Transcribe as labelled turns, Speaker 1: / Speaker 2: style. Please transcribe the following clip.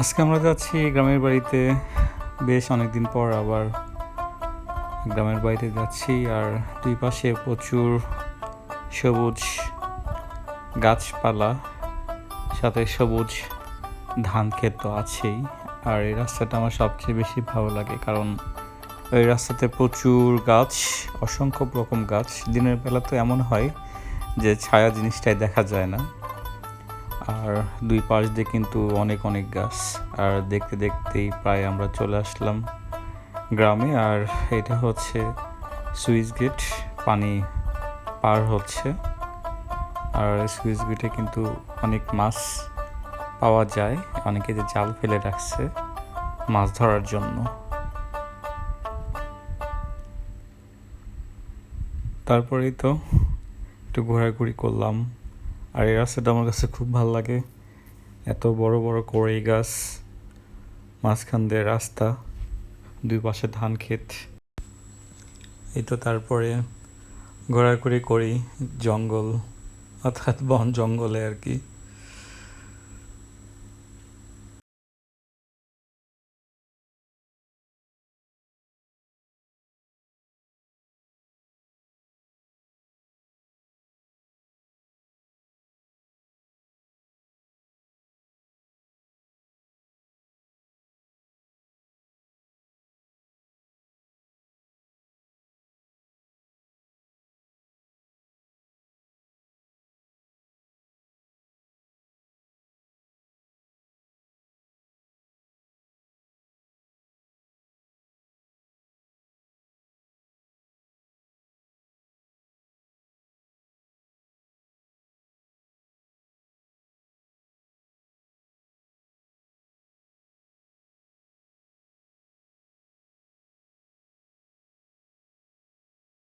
Speaker 1: আজকে আমরা যাচ্ছি গ্রামের বাড়িতে। বেশ অনেক দিন পর আবার গ্রামের বাড়িতে যাচ্ছি আর দুই পাশে প্রচুর সবুজ গাছপালা, সাথে সবুজ ধান ক্ষেত তো আছেই। আর এই রাস্তাটা আমার সবচেয়ে বেশি ভালো লাগে কারণ ওই রাস্তাতে প্রচুর গাছ, অসংখ্য রকম গাছ। দিনের বেলা তো এমন হয় যে ছায়া জিনিসটাই দেখা যায় না। আর দুই পাশ দিয়ে কিন্তু অনেক অনেক গাছ। আর দেখতে, দেখতেই প্রায় আমরা চলে আসলাম গ্রামে। আর এটা হচ্ছে সুইচ গেট, পানি পার হচ্ছে। আর সুইচ গেটে কিন্তু অনেক মাছ পাওয়া যায়। অনেকে যে জাল ফেলে রাখছে মাছ ধরার জন্য। তারপরেই তো একটু ঘোরাঘুরি করলাম। আর এই রাস্তাটা আমার কাছে খুব ভালো লাগে। এত বড় বড় কড়াই গাছ, মাঝখান দিয়ে রাস্তা, দুই পাশে ধান ক্ষেত। এই তো তারপরে ঘোরাঘুরি করি, জঙ্গল, অর্থাৎ বন জঙ্গলে আর কি।